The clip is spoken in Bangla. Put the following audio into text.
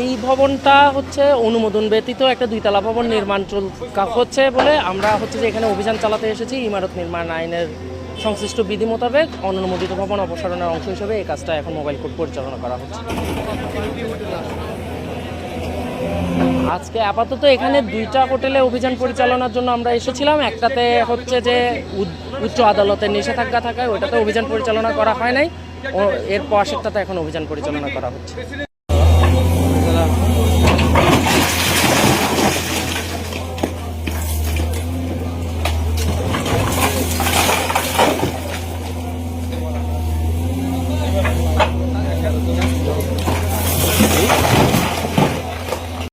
এই ভবনটা হচ্ছে অনুমোদন ব্যতীত একটা দুইতলা ভবন নির্মাণ চল হচ্ছে বলে আমরা হচ্ছে যে এখানে অভিযান চালাতে এসেছি, ইমারত নির্মাণ আইনের সংশ্লিষ্ট বিধি মোতাবেক অননুমোদিত ভবন অপসারণের অংশ হিসেবে এই কাজটা এখন মোবাইল কোর্ট পরিচালনা করা হচ্ছে। আজকে আপাতত এখানে দুইটা হোটেলে অভিযান পরিচালনার জন্য আমরা এসেছিলাম, একটাতে হচ্ছে যে উচ্চ আদালতের নিষেধাজ্ঞা থাকায় ওটাতে অভিযান পরিচালনা করা হয় নাই। ও এর পাশেরটাতে এখন অভিযান পরিচালনা করা হচ্ছে